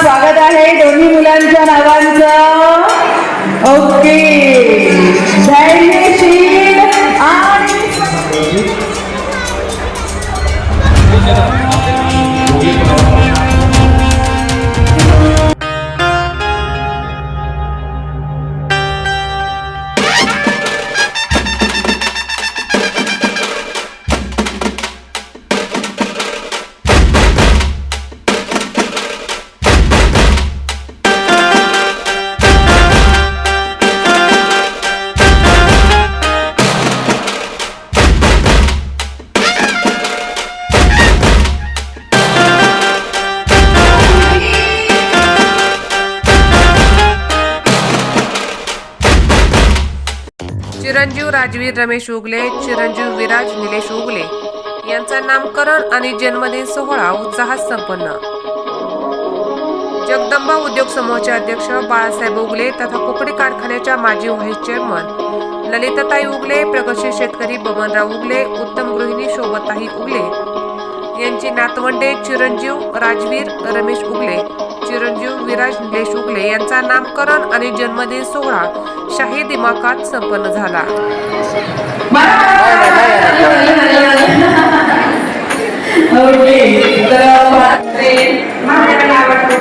स्वागत आहे दोन्ही मुलांच्या नावांचं. ओके. राजवीर रमेश उगले चिरंजीव विराज निलेश उगले. यांचा नामकरण आणि जन्मदिन सोहळा उत्साहात संपन्न. जगदंबा उद्योग समूहाचे अध्यक्ष बाळासाहेब उगले तथा कुकडी कारखान्याच्या माजी व्हाईस चेअरमन ललिताताई उगले प्रगतशील शेतकरी बबनराव उगले उत्तम गृहिणी शोभताई उगले. यांची नातवंडे चिरंजीव राजवीर रमेश उगले. चिरंजीव विराज उगले यांचा नामकरण आणि जन्मदिन सोहळा शाही दिमाखात संपन्न झाला. ओके तर महादेवाला आवडतो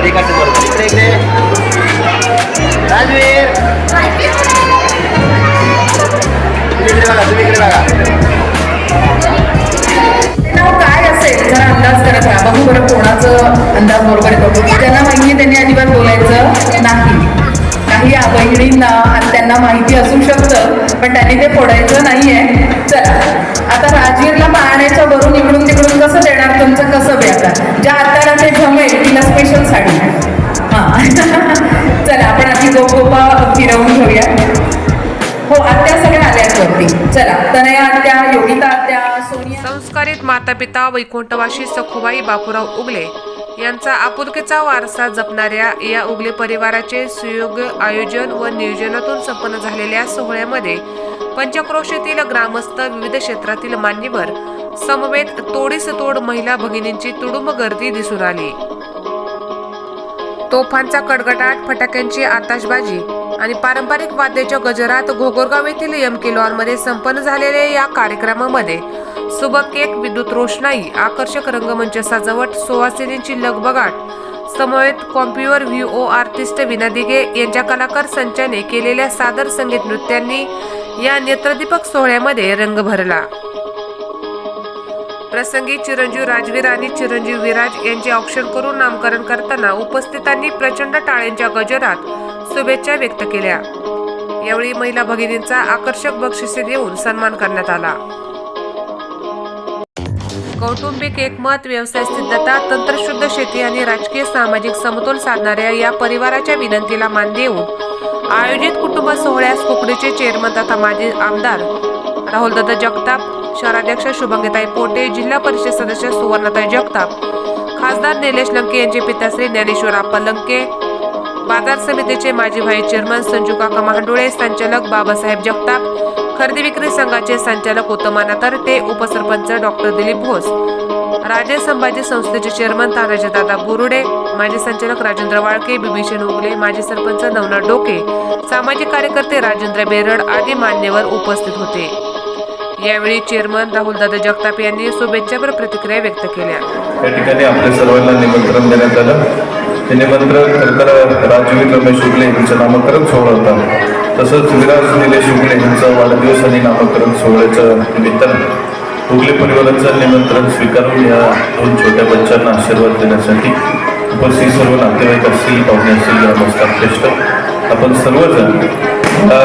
बरोबर इकडे बरोबर इकडे इकडे राजवीर तुम्ही इकडे बघा तुम्ही इकडे बघा काय असेल जरा अंदाज करत राहा बघू बरं कोणाचं अंदाज बरोबर येतो त्यांना माहिती त्यांनी अजिबात बोलायचं नाही काही आ- बहिणींना आणि त्यांना माहिती असू शकतं पण त्यांनी ते फोडायचं नाहीये चला आता राजवीरला पाण्याच्या वरून इकडून तिकडून कसं देणार? मातापिता वैकुंठवाशी सखुबाई बापूराव उगले यांचा आपुलकीचा वारसा जपणाऱ्या या उगले परिवाराचे सुयोग्य आयोजन व नियोजनातून संपन्न झालेल्या सोहळ्यामध्ये पंचक्रोशीतील ग्रामस्थ विविध क्षेत्रातील मान्यवर समवेत तोडीस तोड महिला भगिनींची तुडुंब गर्दी दिसून आली. तोफांचा कडगडाट फटाक्यांची आताशबाजी आणि पारंपरिक वाद्याच्या गजरात घोगोरगाव येथील एम के मध्ये संपन्न झालेल्या या कार्यक्रमामध्ये सुबक केक विद्युत रोषणाई आकर्षक रंगमंच सजावट सुवासिनींची लगबगाट समवेत कॉम्प्युअर व्ही ओ आर्टिस्ट विना दिगे यांच्या कलाकार संचाने केलेल्या सादर संगीत नृत्यांनी या नेत्रदीपक सोहळ्यामध्ये रंग भरला. प्रसंगी चिरंजीव राजवीर आणि चिरंजीव विराज यांचे औक्षण करून नामकरण करताना उपस्थितांनी प्रचंड टाळ्यांच्या गजरात शुभेच्छा व्यक्त केल्या. यावेळी महिला भगिनींचा आकर्षक बक्षिसे देऊन सन्मान करण्यात आला. कौटुंबिक एकमत व्यवसाय सिद्धता तंत्रशुद्ध शेती आणि राजकीय सामाजिक समतोल साधणाऱ्या या परिवाराच्या विनंतीला मान देऊन आयोजित कुटुंब सोहळ्यास कुकडीचे चेअरमन तथा माजी आमदार राहुलदादा जगताप शहराध्यक्ष शुभंगीताई पोटे जिल्हा परिषद सदस्य सुवर्णाताई जगताप खासदार निलेश लंके यांचे पिताश्री ज्ञानेश्वर आप्पा लंके बाजार समितीचे माजी व्हाईस चेअरमन संजू काका महाडोळे संचालक बाबासाहेब जगताप खरेदी विक्री संघाचे संचालक उत्तमाना उपसरपंच डॉक्टर दिलीप घोष. राजे संभाजी संस्थेचे चेअरमन तानाजीदादा बुरुडे माजी संचालक राजेंद्र वाळके बिभीषण उगले माजी सरपंच नवनाथ डोके सामाजिक कार्यकर्ते राजेंद्र बेरड आदी मान्यवर उपस्थित होते. यावेळी चेअरमन राहुलदादा जगताप यांनी शुभेच्छापर प्रतिक्रिया व्यक्त केल्या. या ठिकाणी आपल्या सर्वांना निमंत्रण देण्यात आलं. हे निमंत्रण खरं राजवीर रमेश शुक्ले यांचं नामकरण सोहळा होता तसंच विराज निलेश उगले यांचा वाढदिवस आणि नामकरण सोहळ्याचं निमित्तानं उगले परिवाराचं निमंत्रण स्वीकारून या दोन छोट्या बच्चांना आशीर्वाद देण्यासाठी उपस्थित सर्व नातेवाईक असतील पाहुणे असतील ग्रामस्थान श्रेष्ठ आपण सर्वजण या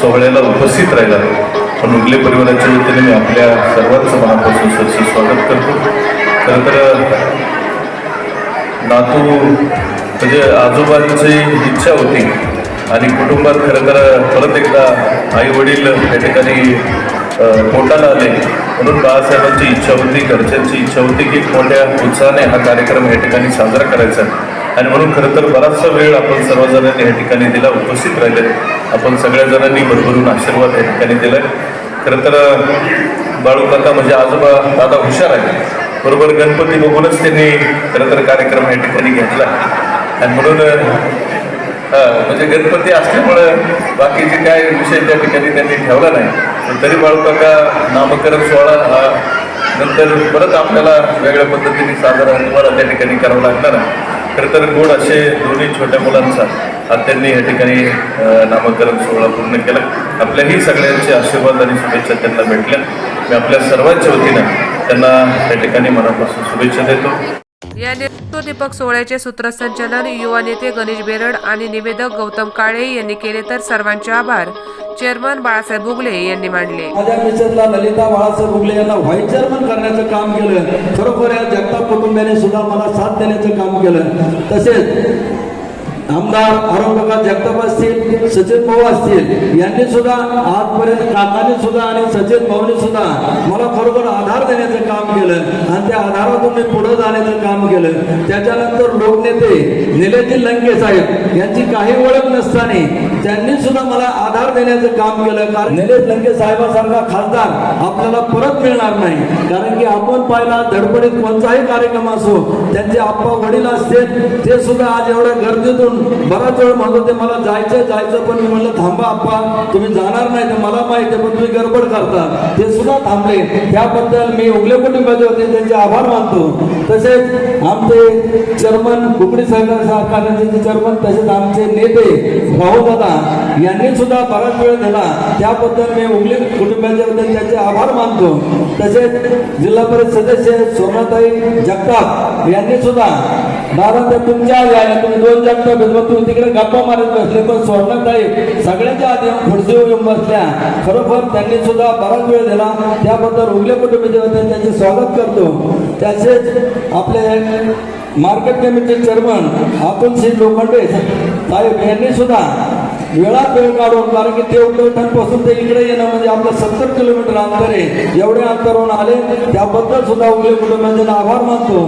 सोहळ्याला उपस्थित राहिला. पण उगले परिवाराच्या वतीने मी आपल्या सर्वांचं मनापासून सरसे स्वागत करतो. खरं तर नातू म्हणजे आजोबांची इच्छा होती आणि कुटुंबात खरं तर परत एकदा आई वडील या ठिकाणी कोटाला पोटाला आले. म्हणून बाळासाहेबांची इच्छा होती घरच्यांची इच्छा होती की मोठ्या उत्साहाने हा कार्यक्रम या ठिकाणी साजरा करायचा. आणि म्हणून खरं तर बराचसा वेळ आपण सर्वजणांनी या ठिकाणी दिला उपस्थित राहिले आपण सगळ्या जणांनी भरभरून आशीर्वाद या ठिकाणी दिलाय. खरं तर बाळूकाका म्हणजे आजोबा दादा हुशार आहे बरोबर गणपती बघूनच त्यांनी खरं तर कार्यक्रम या ठिकाणी घेतला. आणि म्हणून म्हणजे गणपती असल्यामुळं बाकीचे काय विषय त्या ठिकाणी त्यांनी ठेवला नाही. पण तरी बाळूकाका नामकरण सोहळा हा नंतर परत आपल्याला वेगळ्या पद्धतीने साजरा तुम्हाला त्या ठिकाणी करावा लागणार आहे. खरं तर गोड असे दोन्ही छोट्या मुलांचा हा त्यांनी या ठिकाणी नामकरण सोहळा पूर्ण केला. आपल्याही सगळ्यांचे आशीर्वाद आणि शुभेच्छा त्यांना भेटल्या. मी आपल्या सर्वांच्या वतीनं त्यांना त्या ठिकाणी मनापासून शुभेच्छा देतो. या नेतृत्व दीपक सोहळ्याचे सूत्रसंचालन युवा नेते गणेश बेरड आणि निवेदक गौतम काळे यांनी केले तर सर्वांचे आभार. चेअरमन बाळासाहेब बुगले यांनी मांडले. माझ्या मिसेसला ललिता बाळासाहेब बुगले यांना व्हाईस चेअरमन करण्याचं काम केलं. खरोखर या जगताप कुटुंबियाने सुद्धा मला साथ देण्याचं काम केलं. तसेच आमदार औरंगाबाद जगताप असतील सचिन भाऊ असतील यांनी सुद्धा आजपर्यंत काकाने सुद्धा आणि सचिन भाऊने सुद्धा मला खरोखर आधार देण्याचं काम केलं पुढे जाण्याचं काम केलं. त्याच्यानंतर लोकनेते निलेजी लंके साहेब यांची काही ओळख नसताना त्यांनी सुद्धा मला आधार देण्याचं काम केलं. कारण निलेश लंके साहेबांसारखा खासदार आपल्याला परत मिळणार नाही. कारण की आपण पाहिला धडपडीत कोणताही कार्यक्रम असो त्यांचे आप्पा वडील असतील ते सुद्धा आज एवढ्या गर्दीतून बराच वेळ म्हणत होते. मला जायचं जायचं पण मी म्हणलं थांबा आप्पा तुम्ही जाणार नाही तर मला माहिती पण तुम्ही गडबड करता. ते सुद्धा थांबले. त्याबद्दल मी उगले कुटुंबाचे होते त्यांचे आभार मानतो. तसेच आमचे चेअरमन कुकडी सहकार सहकार्याचे चेअरमन तसेच आमचे नेते राहुल दादा यांनी सुद्धा बराच वेळ दिला. त्याबद्दल मी उगले कुटुंबाच्या बद्दल त्यांचे आभार मानतो. तसेच जिल्हा परिषद सदस्य सोनाताई जगताप यांनी सुद्धा. दादा तुमच्या आधी तुम्ही दोन जगताप भेटवत तुम्ही तिकडे गप्पा मारत बसले पण सोनाताई सगळ्यांच्या आधी खुर्ची येऊन बसल्या. खरोखर त्यांनी सुद्धा बराच वेळ दिला. त्याबद्दल उगले कुटुंबाच्या वतीने त्यांचे स्वागत करतो. तसेच आपले मार्केट कमिटीचे चेअरमन अतुल सिंग लोखंडे साहेब यांनी सुद्धा वेळात वेळ काढून कारण की ते पासून ते इकडे येणं म्हणजे आपलं सत्तर किलोमीटर अंतर आहे. एवढे अंतरवरून आले त्याबद्दल सुद्धा उगले कुटुंबियांचे आभार मानतो.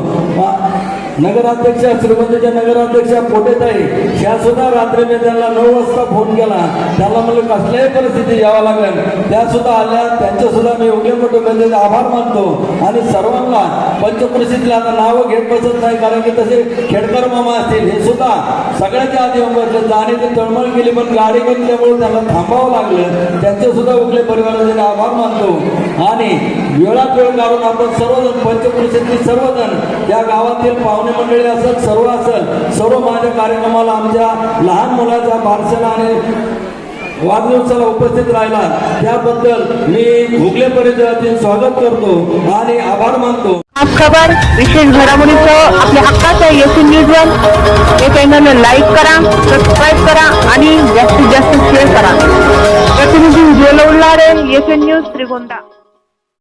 नगराध्यक्षा श्रीमंतीच्या नगराध्यक्षा पोटेताई ह्या सुद्धा रात्री मी त्यांना नऊ वाजता फोन केला. त्याला मला कसल्याही परिस्थिती यावं लागेल. त्या सुद्धा आल्या. त्यांचे सुद्धा मी योग्य कुटुंबाचे आभार मानतो. आणि सर्वांना पंचकृषीतले आता नावं घेत बसत नाही कारण की तसे खेडकर मामा असतील हे सुद्धा सगळ्याच्या आधी येऊन आणि ते तळमळ केली पण गाडी घेतल्यामुळे त्यांना थांबावं लागलं. त्यांचे सुद्धा उगले परिवाराचे आभार मानतो. आणि वेळात वेळ काढून आपण सर्वजण पंचकृषीतली सर्वजण या गावातील पाहुणे मंडळी असेल सर्व असेल सर्व माझ्या कार्यक्रमाला आमच्या लहान मुलाच्या बारशाला आणि वाढदिवसाला उपस्थित राहिला. त्याबद्दल मी भुगले परिसरातील स्वागत करतो आणि आभार मानतो. खबर विशेष घडामोडीचं आपल्या हक्काचं एस न्यूज वन. हे चॅनल लाईक करा सबस्क्राईब करा आणि जास्तीत जास्त शेअर करा. प्रतिनिधी उज्ज्वल उल्हारे एस न्यूज त्रिगोंदा.